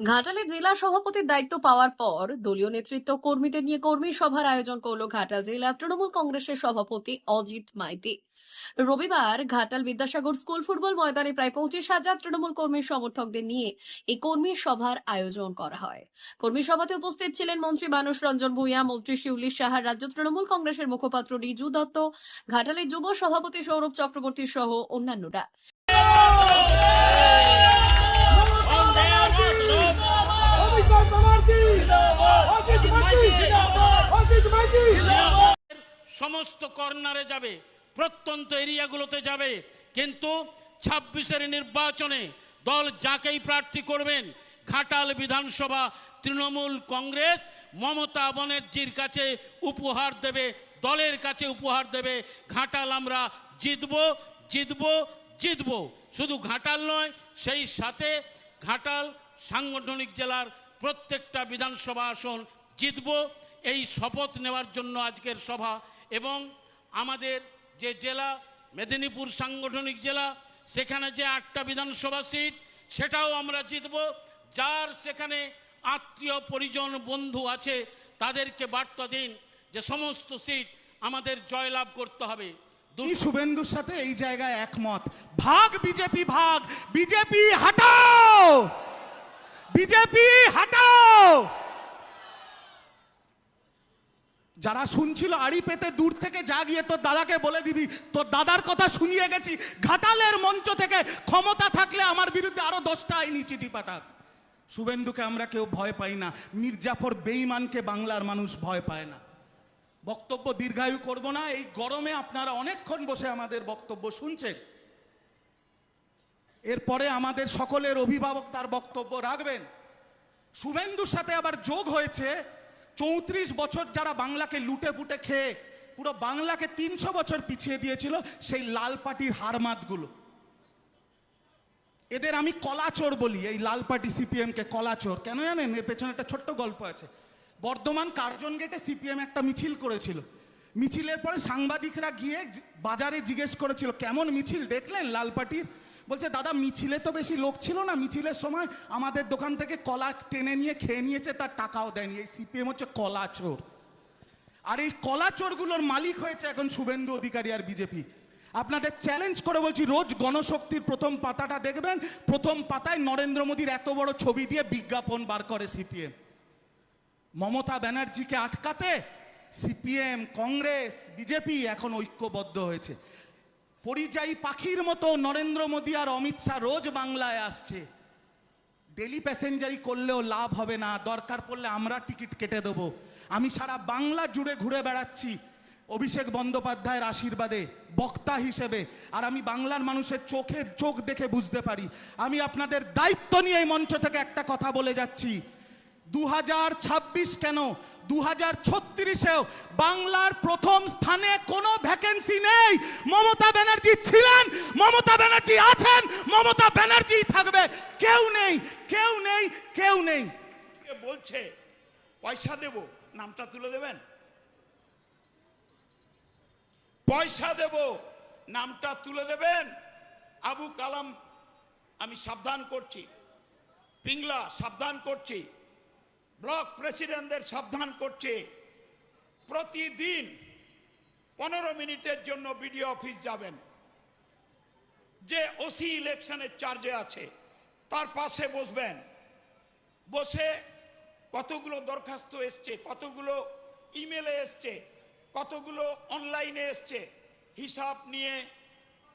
ঘাটালে জেলা সভাপতির দায়িত্ব পাওয়ার পর দলীয় নেতৃত্ব কর্মীদের নিয়ে কর্মী সভার আয়োজন করল ঘাটাল জেলা তৃণমূল কংগ্রেসের সভাপতি অজিত মাইতি। রবিবার ঘাটাল বিদ্যাসাগর স্কুল ফুটবল ময়দানে প্রায় পঁচিশ হাজার তৃণমূল কর্মী সমর্থকদের নিয়ে এই কর্মী সভার আয়োজন করা হয়। কর্মী সভাতে উপস্থিত ছিলেন মন্ত্রী মানস রঞ্জন ভূঁইয়া মন্ত্রী শিউলি সাহার রাজ্য তৃণমূল কংগ্রেসের মুখপাত্র রিজু দত্ত, ঘাটালের যুব সভাপতি সৌরভ চক্রবর্তী সহ অন্যান্যরা। সমস্ত কর্নারে যাবে, প্রত্যন্ত এরিয়াগুলোতে যাবে, কিন্তু ছাব্বিশের নির্বাচনে দল যাকেই প্রার্থী করবেন, ঘাটাল বিধানসভা তৃণমূল কংগ্রেস, মমতা ব্যানার্জির কাছে উপহার দেবে, দলের কাছে উপহার দেবে, ঘাটাল আমরা জিতব জিতব জিতব। শুধু ঘাটাল নয়, সেই সাথে ঘাটাল সাংগঠনিক জেলার প্রত্যেকটা বিধানসভা আসন জিতব। এই শপথ নেওয়ার জন্য আজকের সভা এবং আমাদের যে জেলা, মেদিনীপুর সাংগঠনিক জেলা, সেখানে যে আটটা বিধানসভা সিট, সেটাও আমরা জিতব। যার সেখানে আত্মীয় পরিজন, বন্ধু আছে, তাদেরকে বার্তা দিন যে সমস্ত সিট আমাদের জয়লাভ করতে হবে। শুভেন্দুর সাথে এই জায়গায় একমত। ভাগ বিজেপি ভাগ বিজেপি, হাটাও! বিজেপি, হাটাও! যারা শুনছিল আড়ি পেতে দূর থেকে, যা গিয়ে তোর দাদাকে বলে দিবি, তোর দাদার কথা শুনিয়ে গেছি। ঘাটালের মঞ্চ থেকে ক্ষমতা থাকলে আমার বিরুদ্ধে আরও দশটা আইনি চিঠি পাঠাক। শুভেন্দুকে আমরা কেউ ভয় পাই না। মির্জাফর বেইমানকে বাংলার মানুষ ভয় পায় না। বক্তব্য দীর্ঘায়ু করব না। এই গরমে আপনারা অনেকক্ষণ বসে আমাদের বক্তব্য শুনছেন। এরপরে আমাদের সকলের অভিভাবক তার বক্তব্য রাখবেন। শুভেন্দুর সাথে আবার যোগ হয়েছে চৌত্রিশ বছর যারা বাংলাকে লুটে পুটে খেয়ে পুরো বাংলাকে তিনশো বছর পিছিয়ে দিয়েছিল সেই লাল পার্টির হারমাতগুলো। এদের আমি কলাচোর বলি, এই লাল পার্টি সিপিএমকে কলাচোর। কেন জানেন? এর পেছনে একটা ছোট্ট গল্প আছে। বর্ধমান কার্জন গেটে সিপিএম একটা মিছিল করেছিল। মিছিলের পরে সাংবাদিকরা গিয়ে বাজারে জিজ্ঞেস করেছিল, কেমন মিছিল? দেখলেন লাল পার্টির বলছে, দাদা, মিছিলে তো বেশি লোক ছিল না। মিছিলের সময় আমাদের দোকান থেকে কলা টেনে নিয়ে খেয়ে নিয়েছে, তার টাকাও দেয়নি। এই সিপিএম হচ্ছে কলা চোর। আর এই কলা চোরগুলোর মালিক হয়েছে এখন শুভেন্দু অধিকারী আর বিজেপি। আপনাদের চ্যালেঞ্জ করে বলছি, রোজ গণশক্তির প্রথম পাতাটা দেখবেন। প্রথম পাতায় নরেন্দ্র মোদীর এত বড় ছবি দিয়ে বিজ্ঞাপন বার করে সিপিএম। মমতা ব্যানার্জিকে আটকাতে সিপিএম, কংগ্রেস, বিজেপি এখন ঐক্যবদ্ধ হয়েছে। পরিযায়ী পাখির মতো নরেন্দ্র মোদী আর অমিত শাহ রোজ বাংলায় আসছে। ডেলি প্যাসেঞ্জারি করলেও লাভ হবে না, দরকার পড়লে আমরা টিকিট কেটে দেবো। আমি সারা বাংলা জুড়ে ঘুরে বেড়াচ্ছি অভিষেক বন্দ্যোপাধ্যায়ের আশীর্বাদে, বক্তা হিসেবে। আর আমি বাংলার মানুষের চোখের চোখ দেখে বুঝতে পারি। আমি আপনাদের দায়িত্ব নিয়ে এই মঞ্চ থেকে একটা কথা বলে যাচ্ছি। দু হাজার ছাব্বিশ কেন দু হাজার ছত্রিশেও বাংলার প্রথম স্থানে কোনো ভ্যাকেন্সি নেই। মমতা ব্যানার্জি ছিলেন, মমতা ব্যানার্জি আছেন, মমতা ব্যানার্জি থাকবে। কেউ নেই কেউ নেই কেউ নেই। বলছে? পয়সা দেব, নামটা তুলে দেবেন? পয়সা দেব, নামটা তুলে দেবেন? আবু কালাম, আমি সাবধান করছি। পিংলা, সাবধান করছি। ব্লক প্রেসিডেন্টদের সাবধান করছে। প্রতিদিন পনেরো মিনিটের জন্য বিডিও অফিস যাবেন। যে ওসি ইলেকশনের চার্জে আছে, তার পাশে বসবেন। বসে কতগুলো দরখাস্ত এসছে, কতগুলো ইমেলে এসছে, কতগুলো অনলাইনে এসছে, হিসাব নিয়ে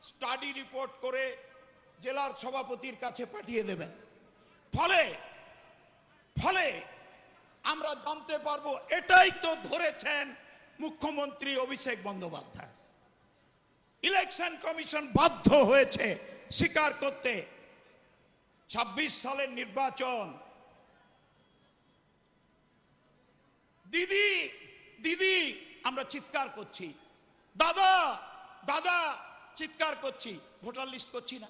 স্টাডি রিপোর্ট করে জেলার সভাপতির কাছে পাঠিয়ে দেবেন। ফলে ফলে আমরা জানতে পারব, এটাই তো ধরেছেন মুখ্যমন্ত্রী অভিষেক বন্দ্যোপাধ্যায়। ইলেকশন কমিশন বাধ্য হয়েছে স্বীকার করতে। ছাব্বিশ সালের নির্বাচন। দিদি দিদি, আমরা চিৎকার করছি। দাদা দাদা, চিৎকার করছি। ভোটার লিস্ট করছি না।